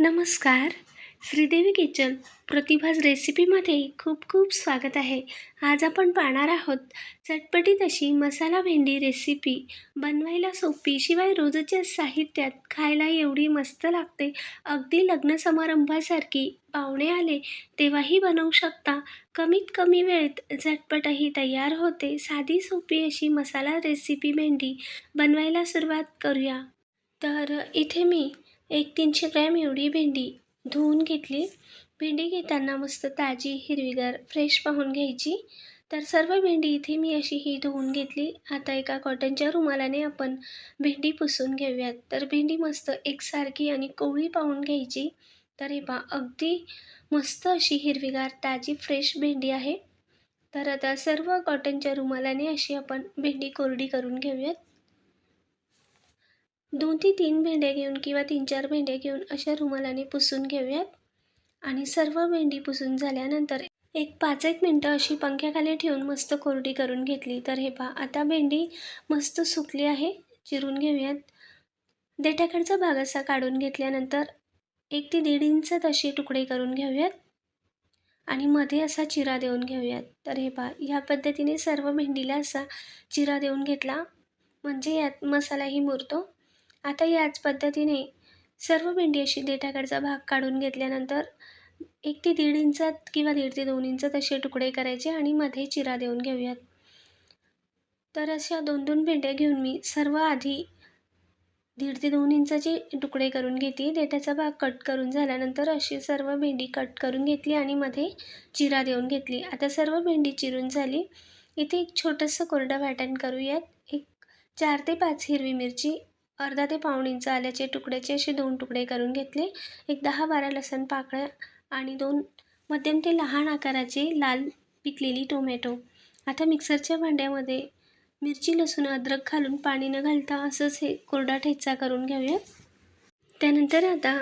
नमस्कार. श्रीदेवी किचन प्रतिभाज रेसिपीमध्ये खूप खूप स्वागत आहे. आज आपण पाहणार आहोत चटपटीत अशी मसाला भेंडी रेसिपी. बनवायला सोपी शिवाय रोजच्या साहित्यात खायला एवढी मस्त लागते. अगदी लग्न समारंभासारखी पाहुणे आले तेव्हाही बनवू शकता. कमीत कमी वेळेत झटपटही तयार होते. साधी सोपी अशी मसाला रेसिपी भेंडी बनवायला सुरुवात करूया. तर इथे मी एक तीनशे ग्रॅम एवढी भेंडी धुवून घेतली. भेंडी घेताना मस्त ताजी हिरवीगार फ्रेश पाहून घ्यायची. तर सर्व भेंडी इथे मी अशी ही धुवून घेतली. आता एका कॉटनच्या रुमालाने आपण भेंडी पुसून घेऊयात. तर भेंडी मस्त एकसारखी आणि कोवळी पाहून घ्यायची. तर हे पहा अगदी मस्त अशी हिरवीगार ताजी फ्रेश भेंडी आहे. तर आता सर्व कॉटनच्या रुमालाने अशी आपण भेंडी कोरडी करून घेऊयात. दोन ते तीन भेंड्या घेऊन किंवा तीन चार भेंड्या घेऊन अशा रुमालाने पुसून घेऊयात. आणि सर्व भेंडी पुसून झाल्यानंतर एक पाच एक मिनटं अशी पंख्याखाली ठेवून मस्त कोरडी करून घेतली. तर हे पहा आता भेंडी मस्त सुकली आहे. चिरून घेऊयात. देठाकडचा भाग असा काढून घेतल्यानंतर एक ते दीड इंच तशी तुकडे करून घेऊयात. आणि मध्ये असा चिरा देऊन घेऊयात. तर हे पहा ह्या पद्धतीने सर्व भेंडीला असा चिरा देऊन घेतला. म्हणजे यात मसालाही मुरतो. आता याच पद्धतीने सर्व भेंडी अशी देठाकडचा भाग काढून घेतल्यानंतर एक ते दीड इंचात किंवा दीड ते दोन इंचात असे तुकडे करायचे आणि मध्ये चिरा देऊन घेऊयात. तर अशा दोन दोन भेंड्या घेऊन मी सर्व आधी दीड ते दोन इंचाचे तुकडे करून घेते. देठाचा भाग कट करून झाल्यानंतर अशी सर्व भेंडी कट करून घेतली आणि मध्ये चिरा देऊन घेतली. आता सर्व भेंडी चिरून झाली. इथे एक छोटंसं कोरडं वाटण करूयात. एक चार ते पाच हिरवी मिरची अर्धा ते पाऊण इंच आल्याचे तुकड्याचे असे दोन तुकडे करून घेतले. एक दहा बारा लसण पाकळ्या आणि दोन मध्यम ते लहान आकाराचे लाल पिकलेली टोमॅटो. आता मिक्सरच्या भांड्यामध्ये मिरची लसूण अद्रक घालून पाणी न घालता असंच हे कोरडा ठेचा करून घेऊयात. त्यानंतर आता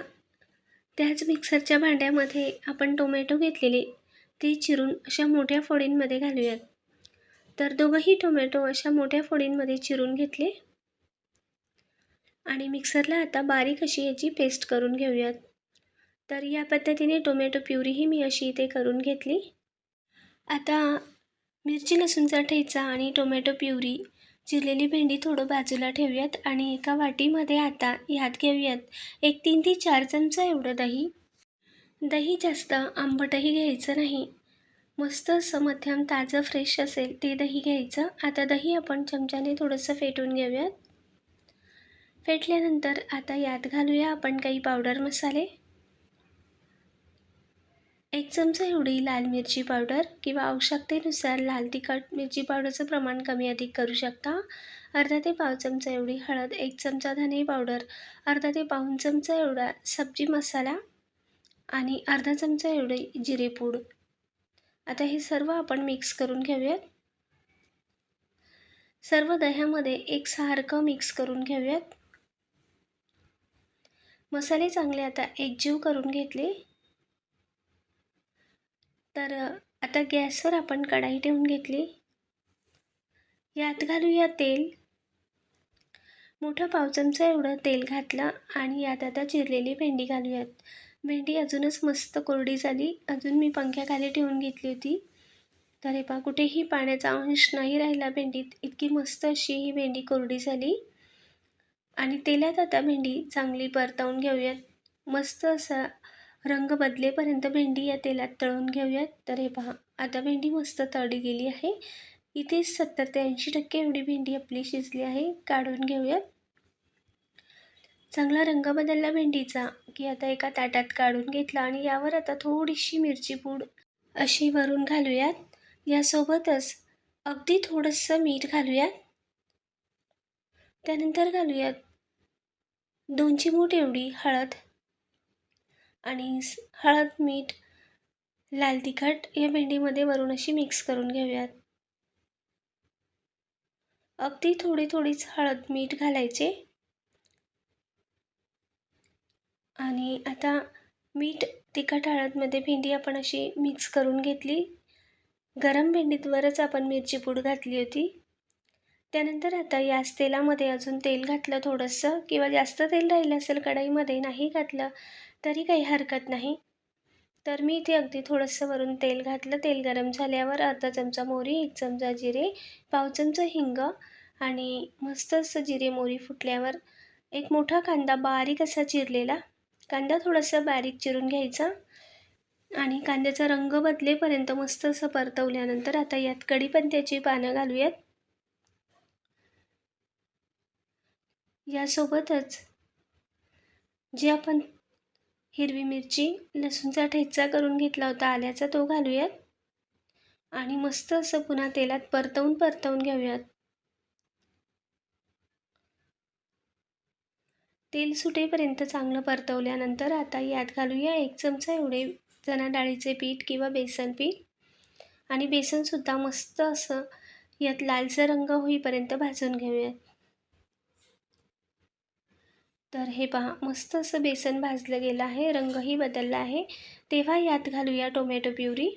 त्याच मिक्सरच्या भांड्यामध्ये आपण टोमॅटो घेतलेले ते चिरून अशा मोठ्या फोडींमध्ये घालूयात. तर दोघंही टोमॅटो अशा मोठ्या फोडींमध्ये चिरून घेतले. आणि मिक्सरला आता बारीक अशी याची पेस्ट करून घेऊयात. तर या पद्धतीने टोमॅटो प्युरीही मी अशी इथे करून घेतली. आता मिरची लसूणचा ठेचा आणि टोमॅटो प्युरी चिरलेली भेंडी थोडं बाजूला ठेवूयात आणि एका वाटीमध्ये आता ह्यात घेऊयात एक तीन ते चार चमचा एवढं दही. दही जास्त आंबटही घ्यायचं नाही. मस्त असं मध्यम ताजं फ्रेश असेल ते दही घ्यायचं. आता दही आपण चमच्याने थोडंसं फेटून घेऊयात. फेटल्यानंतर आता यात घालूया आपण काही पावडर मसाले. एक चमचा एवढी लाल मिरची पावडर किंवा आवश्यकतेनुसार लाल तिखट मिरची पावडरचं प्रमाण कमी अधिक करू शकता. अर्धा ते पाव चमचा एवढी हळद एक चमचा धने पावडर अर्धा ते पाऊन चमचा एवढा सब्जी मसाला आणि अर्धा चमचा एवढे जिरेपूड आता हे सर्व आपण मिक्स करून घेऊयात. सर्व दह्यामध्ये एकसारखं मिक्स करून घेऊयात. मसाले चांगले आता एकजीव करून घेतले. तर आता गॅसवर आपण कढाई ठेवून घेतली. यात घालूया तेल. मोठं पाव चमचा एवढं तेल घातलं आणि यात आता चिरलेली भेंडी घालूयात. भेंडी अजूनच मस्त कोरडी झाली. अजून मी पंख्याखाली ठेवून घेतली होती. तर हे पा कुठेही पाण्याचा अंश नाही राहिला भेंडीत. इतकी मस्त अशी ही भेंडी कोरडी झाली. आणि तेलात आता भेंडी चांगली परतवून घेऊयात. मस्त असा रंग बदलेपर्यंत भेंडी या तेलात तळून घेऊयात. तर हे पहा आता भेंडी मस्त तळली गेली आहे. इथे सत्तर ते ऐंशी टक्के एवढी भेंडी आपली शिजली आहे. काढून घेऊयात. चांगला रंग बदलला भेंडीचा की आता एका ताटात काढून घेतला आणि यावर आता थोडीशी मिरची पूड अशी वरून घालूयात. यासोबतच अगदी थोडंसं मीठ घालूयात. त्यानंतर घालूयात दोन चिमूट एवढी हळद आणि हळद मीठ लाल तिखट या भेंडीमध्ये वरून अशी मिक्स करून घेऊयात. अगदी थोडी थोडीच हळद मीठ घालायचे. आणि आता मीठ तिखट हळदमध्ये भेंडी आपण अशी मिक्स करून घेतली. गरम भेंडीतवरच आपण मिरची पूड घातली होती. त्यानंतर आता याच तेलामध्ये अजून तेल घातलं थोडंसं किंवा जास्त तेल राहिलं असेल कढईमध्ये नाही घातलं तरी काही हरकत नाही. तर मी इथे अगदी थोडंसं वरून तेल घातलं. तेल गरम झाल्यावर अर्धा चमचा मोहरी एक चमचा जिरे पाव चमचा हिंग आणि मस्त असं जिरे मोहरी फुटल्यावर एक मोठा कांदा बारीक असा चिरलेला. कांदा थोडासा बारीक चिरून घ्यायचा आणि कांद्याचा रंग बदलेपर्यंत मस्त असं परतवल्यानंतर आता यात कढीपत्त्याची पानं घालूयात. यासोबतच जे आपण हिरवी मिरची लसूणचा ठेचा करून घेतला होता आल्याचा तो घालूयात. आणि मस्त असं पुन्हा तेलात परतवून परतवून घेऊयात. तेल सुटेपर्यंत चांगलं परतवल्यानंतर आता यात घालूया एक चमचा एवढे चणा डाळीचे पीठ किंवा बेसन पीठ. आणि बेसनसुद्धा मस्त असं यात लालसर रंग होईपर्यंत भाजून घेऊयात. तर हे पहा मस्त असं बेसन भाजलं गेलं आहे रंगही बदलला आहे. तेव्हा यात घालूया टोमॅटो प्युरी.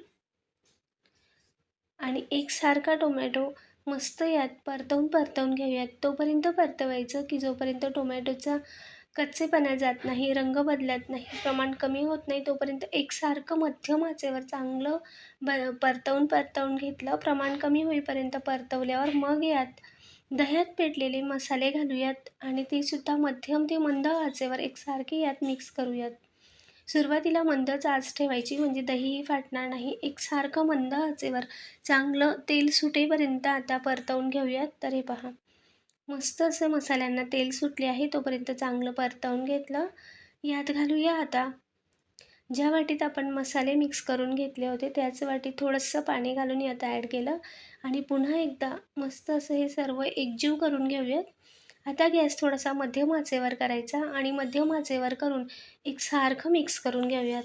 आणि एकसारखा टोमॅटो मस्त यात परतवून परतवून घेऊयात. तोपर्यंत परतवायचं की जोपर्यंत टोमॅटोचा कच्चेपणा जात नाही रंग बदलत नाही प्रमाण कमी होत नाही तोपर्यंत एकसारखं मध्यम आचेवर चांगलं ब परतवून परतवून घेतलं प्रमाण कमी होईपर्यंत परतवल्यावर मग यात दह्यात पेटलेले मसाले घालूयात आणि तीसुद्धा मध्यम ते मंद आचेवर एकसारखे यात मिक्स करूयात. सुरुवातीला मंदच आच ठेवायची म्हणजे दहीही फाटणार नाही. एकसारखं मंद आचेवर चांगलं तेल सुटेपर्यंत आता परतवून घेऊयात. तर हे पहा. मस्त असं मसाल्यांना तेल सुटले आहे तोपर्यंत चांगलं परतवून घेतलं. यात घालूया आता ज्या वाटीत आपण मसाले मिक्स करून घेतले होते त्याच वाटीत थोडंसं पाणी घालून यात ॲड केलं. आणि पुन्हा एकदा मस्त असं हे सर्व एकजीव करून घेऊयात. आता गॅस थोडासा मध्यम आचेवर करायचा आणि मध्यम आचेवर करून एक सारखं मिक्स करून घेऊयात.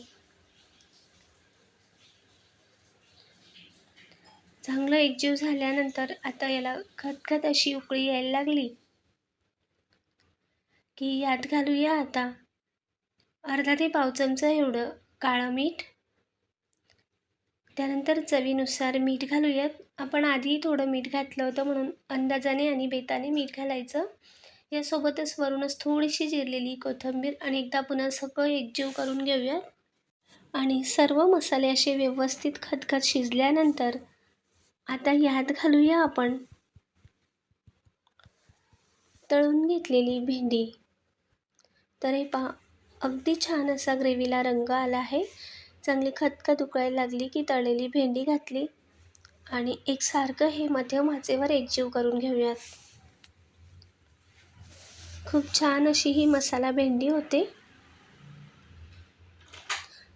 चांगलं एकजीव झाल्यानंतर आता याला खतखत अशी उकळी यायला लागली. की यात घालूया आता. अर्धा ते पाव चमचा एवढं काळं मीठ. त्यानंतर चवीनुसार मीठ घालूयात. आपण आधी थोडं मीठ घातलं होतं म्हणून अंदाजाने आणि बेताने मीठ घालायचं. यासोबतच वरूनच थोडीशी जिरलेली कोथिंबीर आणि एकदा पुन्हा सगळं एकजीव करून घेऊयात. आणि सर्व मसाले असे व्यवस्थित खतखत शिजल्यानंतर आता यात घालूया आपण तळून घेतलेली भेंडी. तर हे पहा अगदी छान असा ग्रेव्हीला रंग आला आहे. चांगली खतखत उकळायला लागली की तळलेली भेंडी घातली. आणि एकसारखं हे मध्यम आचेवर एकजीव करून घेऊयात. खूप छान अशी ही मसाला भेंडी होते.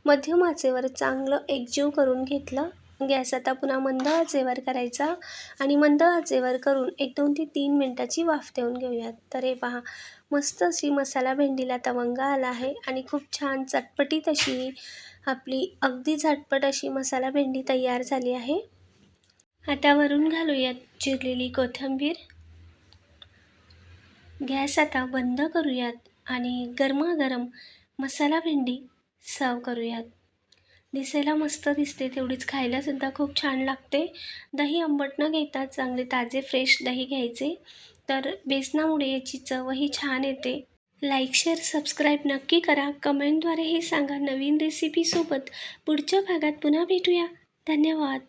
मध्यम आचेवर चांगलं एकजीव करून घेतलं. गॅस आता पुन्हा मंद आचेवर करायचा. आणि मंद आचेवर करून एक दोन ते तीन मिनटाची वाफ देऊन घेऊयात. तर हे पहा मस्त अशी मसाला भेंडीला तवंगा आला आहे आणि खूप छान चटपटीत अशी आपली अगदी झटपट अशी मसाला भेंडी तयार झाली आहे. आता वरून घालूयात चिरलेली कोथिंबीर. गॅस आता बंद करूयात आणि गरमागरम मसाला भेंडी सर्व करूयात. दिसायला मस्त दिसते तेवढीच खायलासुद्धा खूप छान लागते. दही आंबट न घेता चांगले ताजे फ्रेश दही घ्यायचे. तर बेसनामुळे याची चवही छान येते. लाईक शेअर सबस्क्राईब नक्की करा. कमेंटद्वारे हे सांगा नवीन रेसिपीसोबत पुढच्या भागात पुन्हा भेटूया. धन्यवाद.